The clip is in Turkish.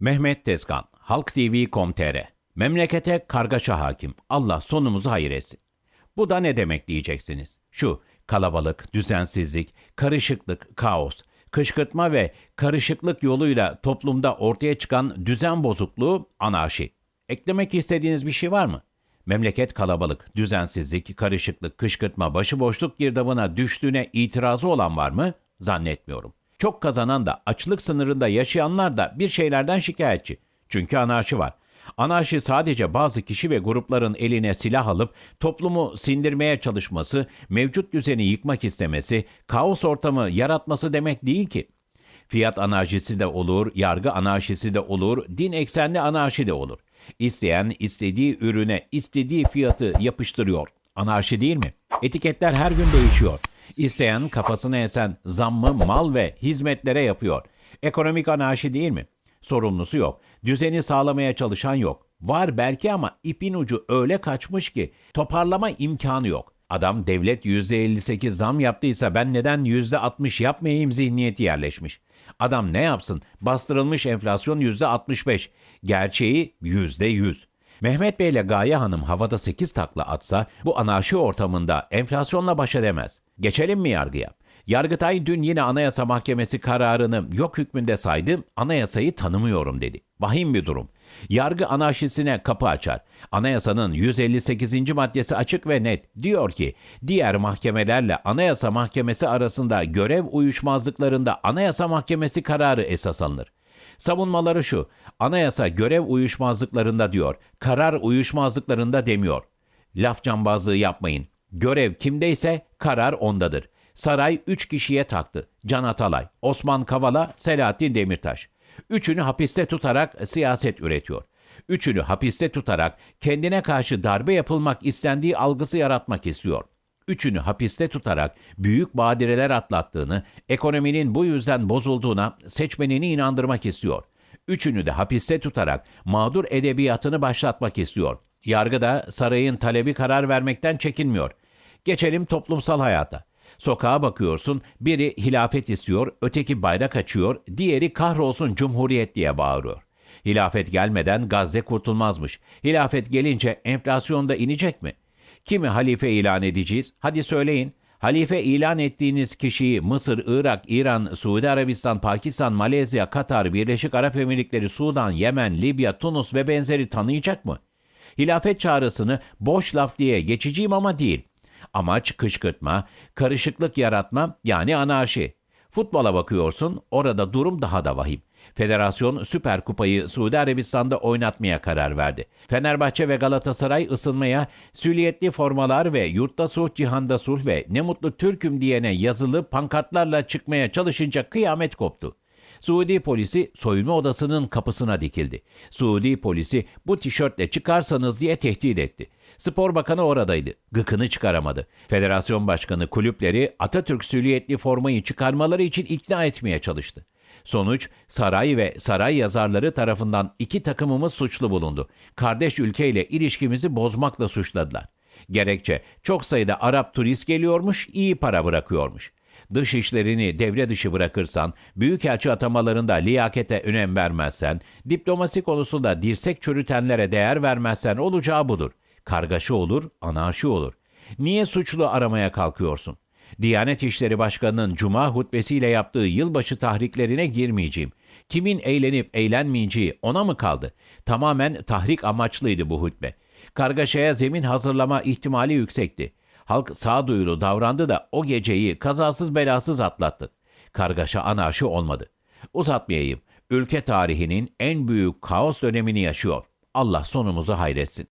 Mehmet Tezkan, Halk TV.com.tr Memlekete kargaşa hakim. Allah sonumuzu hayır etsin. Bu da ne demek diyeceksiniz? Şu kalabalık, düzensizlik, karışıklık, kaos, kışkırtma ve karışıklık yoluyla toplumda ortaya çıkan düzen bozukluğu anarşi. Eklemek istediğiniz bir şey var mı? Memleket kalabalık, düzensizlik, karışıklık, kışkırtma, başıboşluk girdabına düştüğüne itirazı olan var mı? Zannetmiyorum. Çok kazanan da açlık sınırında yaşayanlar da bir şeylerden şikayetçi. Çünkü anarşi var. Anarşi sadece bazı kişi ve grupların eline silah alıp toplumu sindirmeye çalışması, mevcut düzeni yıkmak istemesi, kaos ortamı yaratması demek değil ki. Fiyat anarşisi de olur, yargı anarşisi de olur, din eksenli anarşi de olur. İsteyen istediği ürüne istediği fiyatı yapıştırıyor. Anarşi değil mi? Etiketler her gün değişiyor. İsteyen kafasına esen zammı mal ve hizmetlere yapıyor. Ekonomik anarşi değil mi? Sorumlusu yok. Düzeni sağlamaya çalışan yok. Var belki ama ipin ucu öyle kaçmış ki toparlama imkanı yok. Adam devlet %58 zam yaptıysa ben neden %60 yapmayayım zihniyeti yerleşmiş. Adam ne yapsın? Bastırılmış enflasyon %65. Gerçeği %100. Mehmet Bey ile Gaye Hanım havada 8 takla atsa bu anarşi ortamında enflasyonla baş edemez. Geçelim mi yargıya? Yargıtay dün yine Anayasa Mahkemesi kararını yok hükmünde saydı, anayasayı tanımıyorum dedi. Vahim bir durum. Yargı anarşisine kapı açar. Anayasanın 158. maddesi açık ve net. Diyor ki, diğer mahkemelerle Anayasa Mahkemesi arasında görev uyuşmazlıklarında Anayasa Mahkemesi kararı esas alınır. Savunmaları şu, anayasa görev uyuşmazlıklarında diyor, karar uyuşmazlıklarında demiyor. Laf cambazlığı yapmayın. Görev kimdeyse karar ondadır. Saray üç kişiye taktı. Can Atalay, Osman Kavala, Selahattin Demirtaş. Üçünü hapiste tutarak siyaset üretiyor. Üçünü hapiste tutarak kendine karşı darbe yapılmak istendiği algısı yaratmak istiyor. Üçünü hapiste tutarak büyük badireler atlattığını, ekonominin bu yüzden bozulduğuna seçmenini inandırmak istiyor. Üçünü de hapiste tutarak mağdur edebiyatını başlatmak istiyor. Yargıda sarayın talebi karar vermekten çekinmiyor. Geçelim toplumsal hayata. Sokağa bakıyorsun, biri hilafet istiyor, öteki bayrak açıyor, diğeri kahrolsun cumhuriyet diye bağırıyor. Hilafet gelmeden Gazze kurtulmazmış. Hilafet gelince enflasyonda inecek mi? Kimi halife ilan edeceğiz? Hadi söyleyin. Halife ilan ettiğiniz kişiyi Mısır, Irak, İran, Suudi Arabistan, Pakistan, Malezya, Katar, Birleşik Arap Emirlikleri, Sudan, Yemen, Libya, Tunus ve benzeri tanıyacak mı? Hilafet çağrısını boş laf diye geçeceğim ama değil. Amaç kışkırtma, karışıklık yaratma yani anarşi. Futbola bakıyorsun orada durum daha da vahim. Federasyon Süper Kupayı Suudi Arabistan'da oynatmaya karar verdi. Fenerbahçe ve Galatasaray ısınmaya süliyetli formalar ve yurtta sulh cihanda sulh ve ne mutlu Türk'üm diyene yazılı pankartlarla çıkmaya çalışınca kıyamet koptu. Suudi polisi soyunma odasının kapısına dikildi. Suudi polisi bu tişörtle çıkarsanız diye tehdit etti. Spor Bakanı oradaydı. Gıkını çıkaramadı. Federasyon Başkanı kulüpleri Atatürk süliyetli formayı çıkarmaları için ikna etmeye çalıştı. Sonuç saray ve saray yazarları tarafından iki takımımız suçlu bulundu. Kardeş ülkeyle ilişkimizi bozmakla suçladılar. Gerekçe çok sayıda Arap turist geliyormuş, iyi para bırakıyormuş. Dış işlerini devre dışı bırakırsan, büyükelçi atamalarında liyakete önem vermezsen, diplomasi konusunda dirsek çürütenlere değer vermezsen olacağı budur. Kargaşa olur, anarşi olur. Niye suçlu aramaya kalkıyorsun? Diyanet İşleri Başkanı'nın cuma hutbesiyle yaptığı yılbaşı tahriklerine girmeyeceğim. Kimin eğlenip eğlenmeyeceği ona mı kaldı? Tamamen tahrik amaçlıydı bu hutbe. Kargaşaya zemin hazırlama ihtimali yüksekti. Halk sağduyulu davrandı da o geceyi kazasız belasız atlattık. Kargaşa anarşi olmadı. Uzatmayayım. Ülke tarihinin en büyük kaos dönemini yaşıyor. Allah sonumuzu hayretsin.